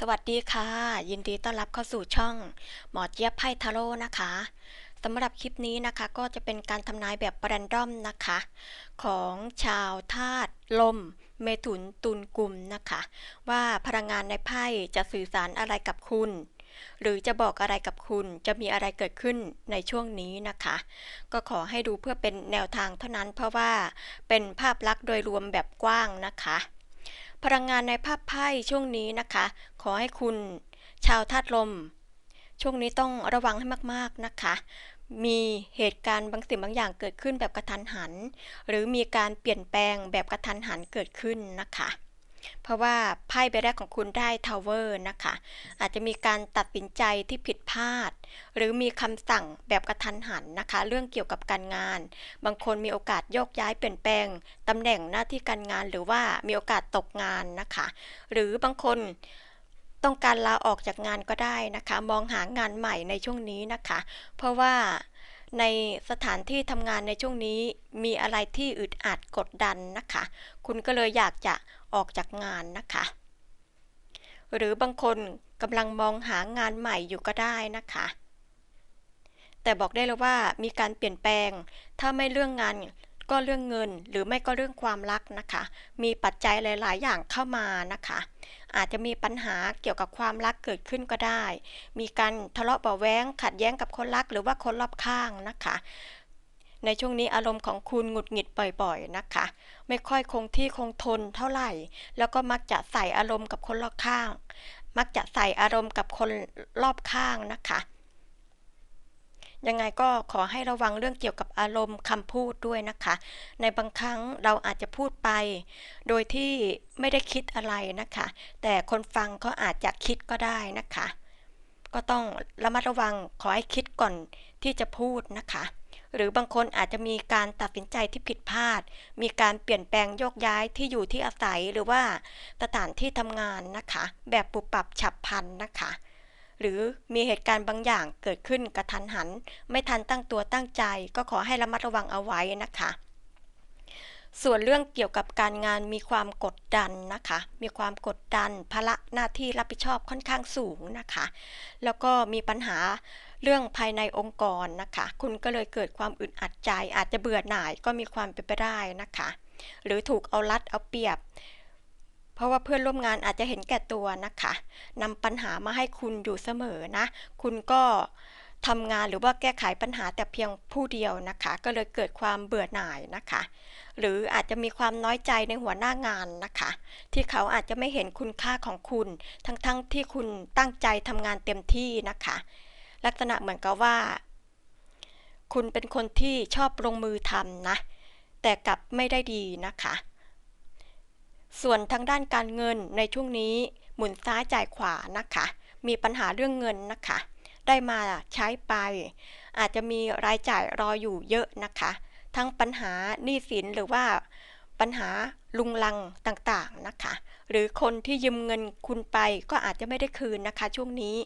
สวัสดีค่ะ ยินดีต้อนรับเข้าสู่ช่องหมอเจี๊ยบไพ่ทาโร่นะคะสำหรับคลิปนี้นะคะก็จะเป็นการทำนายแบบแรนดอมนะคะ ของชาวธาตุลม เมถุนตุลกลุ่มนะคะ ว่าพลังงานในไพ่จะสื่อสารอะไรกับคุณหรือจะบอกอะไรกับคุณจะมีอะไรเกิดขึ้นในช่วงนี้นะคะ ก็ขอให้ดูเพื่อเป็นแนวทางเท่านั้นเพราะว่าเป็นภาพลักษณ์โดยรวมแบบกว้างนะคะ พลังงานในภาพไพ่ช่วงนี้นะคะ ขอให้คุณ ชาวธาตุลม ช่วงนี้ต้องระวังให้มากๆนะคะ มีเหตุการณ์บางสิ่งบางอย่างเกิดขึ้นแบบกระทันหัน หรือมีการเปลี่ยนแปลงแบบกระทันหันเกิดขึ้นนะคะ เพราะว่าไพ่ใบแรกของคุณได้ทาวเวอร์นะคะ อาจจะมีการตัดสินใจที่ผิดพลาด หรือมีคำสั่งแบบกระทันหันนะคะ เรื่องเกี่ยวกับการงาน บางคนมีโอกาสโยกย้ายเปลี่ยนแปลงตำแหน่งหน้าที่การงาน หรือว่ามีโอกาสตกงานนะคะ หรือบางคนต้องการลาออกจากงานก็ได้นะคะ มองหางานใหม่ในช่วงนี้นะคะ เพราะว่า ในสถานที่ทำงานในช่วงนี้มีอะไรที่อึดอัดกดดันนะคะ คุณก็เลยอยากจะออกจากงานนะคะ หรือบางคนกำลังมองหางานใหม่อยู่ก็ได้นะคะ แต่บอกได้เลยว่ามีการเปลี่ยนแปลง ถ้าไม่เรื่องงานก็เรื่องเงินหรือไม่ก็เรื่องความรักนะคะ มีปัจจัยหลาย ๆ อย่างเข้ามานะคะ อาจจะมีปัญหาเกี่ยวกับความรักเกิดขึ้นก็ได้ มีการทะเลาะเบาแว้ง ขัดแย้งกับคนรักหรือว่าคนรอบข้างนะคะ ในช่วงนี้อารมณ์ของคุณหงุดหงิดบ่อยๆนะคะ ไม่ค่อยคงที่คงทนเท่าไหร่ แล้วก็มักจะใส่อารมณ์กับคนรอบข้าง มักจะใส่อารมณ์กับคนรอบข้างนะคะ ยังไงก็ขอให้ระวังเรื่องเกี่ยวกับอารมณ์คำพูดด้วยนะคะ ในบางครั้งเราอาจจะพูดไป โดยที่ไม่ได้คิดอะไรนะคะ แต่คนฟังก็อาจจะคิดก็ได้นะคะ ก็ต้องระมัดระวังขอให้คิดก่อนที่จะพูดนะคะ หรือบางคนอาจจะมีการตัดสินใจที่ผิดพลาด มีการเปลี่ยนแปลงโยกย้ายที่อยู่ที่อาศัยหรือว่าสถานที่ทำงานนะคะ แบบปุบปับฉับพลันนะคะ หรือมีเหตุการณ์บางอย่างเกิดขึ้นกระทันหัน ไม่ทันตั้งตัวตั้งใจ ก็ขอให้ระมัดระวังเอาไว้นะคะ ส่วนเรื่องเกี่ยวกับการงานมีความกดดันนะคะ มีความกดดันภาระหน้าที่รับผิดชอบค่อนข้างสูงนะคะ แล้วก็มีปัญหาเรื่องภายในองค์กรนะคะ คุณก็เลยเกิดความอึดอัดใจ อาจจะเบื่อหน่ายก็มีความเป็นไปได้นะคะ หรือถูกเอารัดเอาเปรียบ เพราะว่าเพื่อนร่วมงานอาจจะเห็นแก่ตัวนะคะนำปัญหามาให้คุณอยู่เสมอนะ คุณก็ทำงานหรือว่าแก้ไขปัญหาแต่เพียงผู้เดียวนะคะ ก็เลยเกิดความเบื่อหน่ายนะคะ หรืออาจจะมีความน้อยใจในหัวหน้างานนะคะ ที่เขาอาจจะไม่เห็นคุณค่าของคุณ ทั้งๆทที่คุณตั้งใจทำงานเต็มที่นะคะ ลักษณะเหมือนกับว่า คุณเป็นคนที่ชอบลงมือทำนะ แต่กลับไม่ได้ดีนะคะ ส่วนทางด้านการเงินในช่วงนี้หมุนซ้ายจ่ายขวานะคะ มีปัญหาเรื่องเงินนะคะ ได้มาใช้ไป อาจจะมีรายจ่ายรออยู่เยอะนะคะ ทั้งปัญหาหนี้สินหรือว่าปัญหาลุงลังต่างๆนะคะ หรือคนที่ยืมเงินคุณไปก็อาจจะไม่ได้คืนนะคะ ช่วงนี้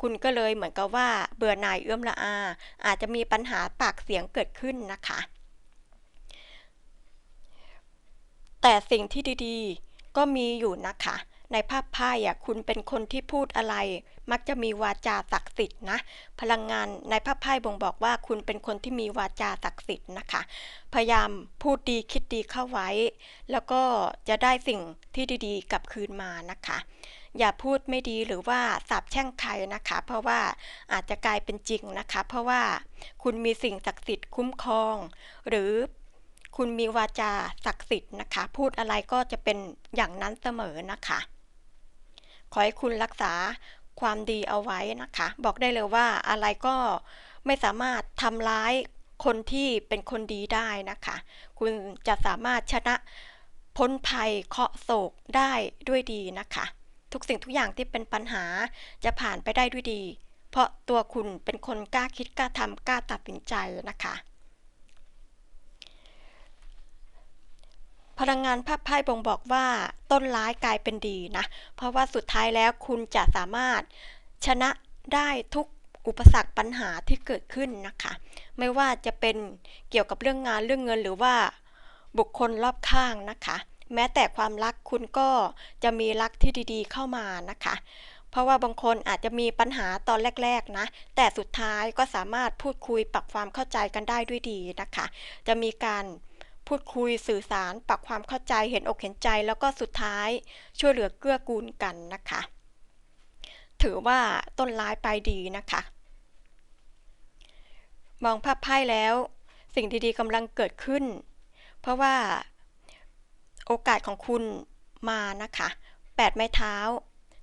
คุณก็เลยเหมือนกับว่าเบื่อหน่ายเอื้อมละอา อาจจะมีปัญหาปากเสียงเกิดขึ้นนะคะ แต่สิ่งที่ดีๆ ก็มีอยู่นะคะ ในภาพไพ่อะคุณเป็นคนที่พูดอะไร มักจะมีวาจาศักดิ์สิทธิ์นะ พลังงานในภาพไพ่บ่งบอกว่าคุณเป็นคนที่มีวาจาศักดิ์สิทธิ์นะคะ พยายามพูดดีคิดดีเข้าไว้ แล้วก็จะได้สิ่งที่ดีๆ กลับคืนมานะคะ อย่าพูดไม่ดีหรือว่าสาบแช่งใครนะคะ เพราะว่าอาจจะกลายเป็นจริงนะคะ เพราะว่าคุณมีสิ่งศักดิ์สิทธิ์คุ้มครอง หรือ คุณมีวาจาศักดิ์สิทธิ์นะคะ พูดอะไรก็จะเป็นอย่างนั้นเสมอนะคะ ขอให้คุณรักษาความดีเอาไว้นะคะ บอกได้เลยว่าอะไรก็ไม่สามารถทำร้ายคนที่เป็นคนดีได้นะคะ คุณจะสามารถชนะพ้นภัยเคาะโศกได้ด้วยดีนะคะ ทุกสิ่งทุกอย่างที่เป็นปัญหาจะผ่านไปได้ด้วยดี เพราะตัวคุณเป็นคนกล้าคิดกล้าทำกล้าตัดสินใจนะคะ พลังงานภาพไพ่บ่งบอกว่าต้นร้ายกลายเป็นดีนะ เพราะว่าสุดท้ายแล้วคุณจะสามารถชนะได้ทุกอุปสรรคปัญหาที่เกิดขึ้นนะคะ ไม่ว่าจะเป็นเกี่ยวกับเรื่องงานเรื่องเงินหรือว่าบุคคลรอบข้างนะคะ แม้แต่ความรักคุณก็จะมีรักที่ดีๆเข้ามานะคะ เพราะว่าบางคนอาจจะมีปัญหาตอนแรกๆนะ แต่สุดท้ายก็สามารถพูดคุยปรับความเข้าใจกันได้ด้วยดีนะคะ จะมีการ พูดคุยสื่อสารปรับความเข้าใจเห็นอกเห็นใจ แล้วก็สุดท้ายช่วยเหลือเกื้อกูลกันนะคะ ถือว่าต้นร้ายปลายดีนะคะ มองภาพไพ่แล้ว สิ่งดีๆกำลังเกิดขึ้น เพราะว่าโอกาสของคุณมานะคะแปดไม้เท้า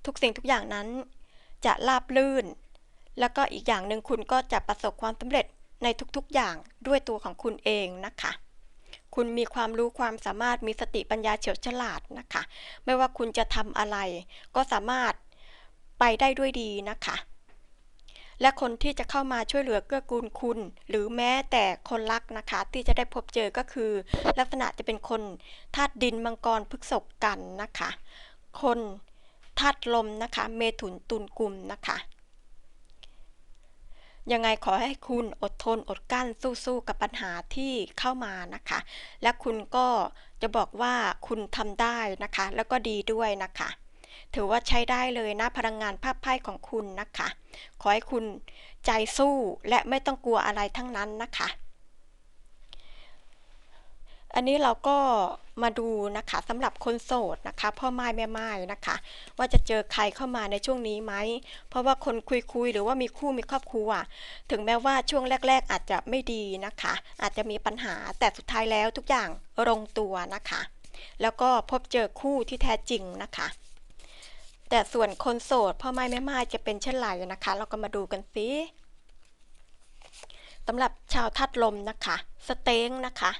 ทุกสิ่งทุกอย่างนั้น จะราบลื่น แล้วก็อีกอย่างหนึ่งคุณก็จะประสบความสำเร็จในทุกๆอย่างด้วยตัวของคุณเองนะคะ คุณมีความรู้ความสามารถมีสติปัญญาเฉียวฉลาดนะคะ ไม่ว่าคุณจะทำอะไร ก็สามารถไปได้ด้วยดีนะคะ และคนที่จะเข้ามาช่วยเหลือเกื้อกูลคุณ หรือแม้แต่คนรักนะคะ ที่จะได้พบเจอก็คือ ลักษณะจะเป็นคนธาตุดินมังกรพฤกษกกันนะคะ คนธาตุลมนะคะ เมถุนตุลกุมนะคะ ยังไงขอให้คุณอดทนอดกลั้นสู้ๆกับปัญหาที่เข้ามานะคะ และคุณก็จะบอกว่าคุณทำได้นะคะ แล้วก็ดีด้วยนะคะ ถือว่าใช้ได้เลยนะพลังงานภาพไพ่ของคุณนะคะ ขอให้คุณใจสู้และไม่ต้องกลัวอะไรทั้งนั้นนะคะ อันนี้เราก็มาดูนะคะสำหรับคนโสดนะคะ พ่อไม้แม่ไม้นะคะ ว่าจะเจอใครเข้ามาในช่วงนี้ไหม เพราะว่าคนคุยๆหรือว่ามีคู่มีครอบครัว ถึงแม้ว่าช่วงแรก ๆ อาจจะไม่ดีนะคะ อาจจะมีปัญหาแต่สุดท้ายแล้วทุกอย่างลงตัวนะคะ แล้วก็พบเจอคู่ที่แท้จริงนะคะ แต่ส่วนคนโสดพ่อไม้แม่ไม้จะเป็นเช่นไรนะคะ เราก็มาดูกันสิสำหรับชาวทัดลมนะคะ สเต็งนะคะ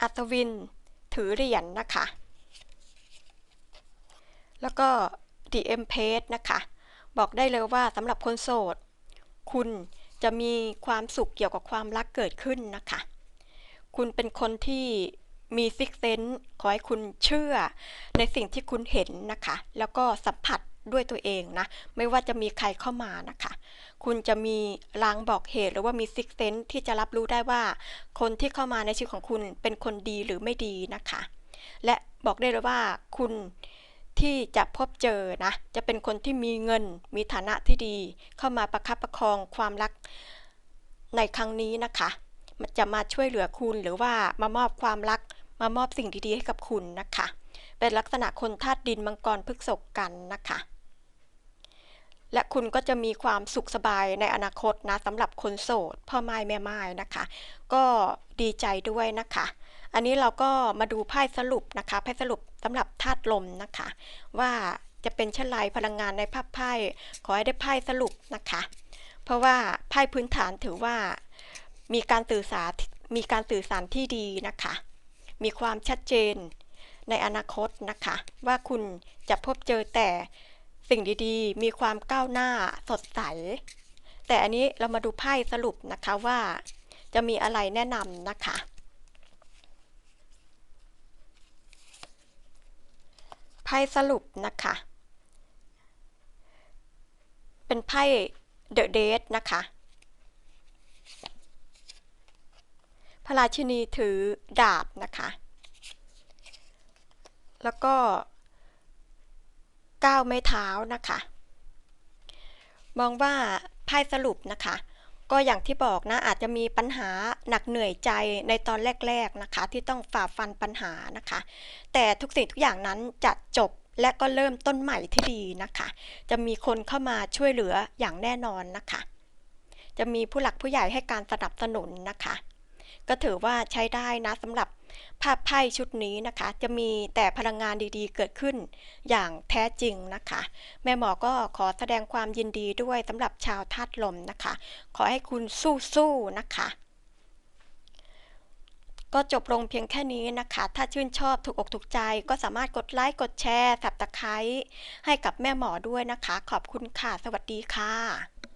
อัศวิน ถือเหรียญนนะคะ แล้วก็ The Empress นะคะ บอกได้เลยว่าสำหรับคนโสด คุณจะมีความสุขเกี่ยวกับความรักเกิดขึ้นนะคะ คุณเป็นคนที่มีซิกเซนต์ขอให้คุณเชื่อในสิ่งที่คุณเห็นนะคะ แล้วก็สัมผัส ด้วยตัวเองนะ ไม่ว่าจะมีใครเข้ามานะคะ คุณจะมีลางบอกเหตุหรือว่ามีซิกเซนที่จะรับรู้ได้ว่า คนที่เข้ามาในชีวิตของคุณเป็นคนดีหรือไม่ดีนะคะ และบอกได้เลยว่าคุณที่จะพบเจอนะ จะเป็นคนที่มีเงิน มีฐานะที่ดี เข้ามาประคับประคองความรักในครั้งนี้นะคะมันจะมาช่วยเหลือคุณหรือว่ามามอบความรัก มามอบสิ่งดีๆให้กับคุณนะคะ เป็นลักษณะคนธาตุดินมังกรพฤกษกกันนะคะ และคุณก็จะมีความสุขสบายในอนาคตนะสำหรับคนโสดพ่อไม้แม่ไม้นะคะ ก็ดีใจด้วยนะคะ อันนี้เราก็มาดูไพ่สรุปนะคะไพ่สรุปสำหรับธาตุลมนะคะ ว่าจะเป็นเช่นไรพลังงานในภาพไพ่ขอให้ได้ไพ่สรุปนะคะ เพราะว่าไพ่พื้นฐานถือว่ามีการสื่อสารมีการสื่อสารที่ดีนะคะ มีความชัดเจนในอนาคตนะคะ ว่าคุณจะพบเจอแต่ สิ่งดีๆ มีความก้าวหน้าสดใส แต่อันนี้เรามาดูไพ่สรุปนะคะว่าจะมีอะไรแนะนำนะคะ ไพ่สรุปนะคะ เป็นไพ่เดอะเดทนะคะพระราชินีถือดาบนะคะ แล้วก็ ก้าวไม้เท้านะคะ มองว่าไพ่สรุปนะคะ ก็อย่างที่บอกนะอาจจะมีปัญหาหนักเหนื่อยใจในตอนแรกๆนะคะ ที่ต้องฝ่าฟันปัญหานะคะ แต่ทุกสิ่งทุกอย่างนั้นจะจบและก็เริ่มต้นใหม่ที่ดีนะคะ จะมีคนเข้ามาช่วยเหลืออย่างแน่นอนนะคะ จะมีผู้หลักผู้ใหญ่ให้การสนับสนุนนะคะ ก็ถือว่าใช้ได้นะสำหรับ ภาพไพ่ชุดนี้นะคะ จะมีแต่พลังงานดีๆ เกิดขึ้นอย่างแท้จริงนะคะ แม่หมอก็ขอแสดงความยินดีด้วยสำหรับชาวธาตุลมนะคะ ขอให้คุณสู้ๆนะคะ ก็จบลงเพียงแค่นี้นะคะ ถ้าชื่นชอบถูกอกถูกใจก็สามารถกดไลค์กดแชร์สับตะไคร้ให้กับแม่หมอด้วยนะคะ ขอบคุณค่ะ สวัสดีค่ะ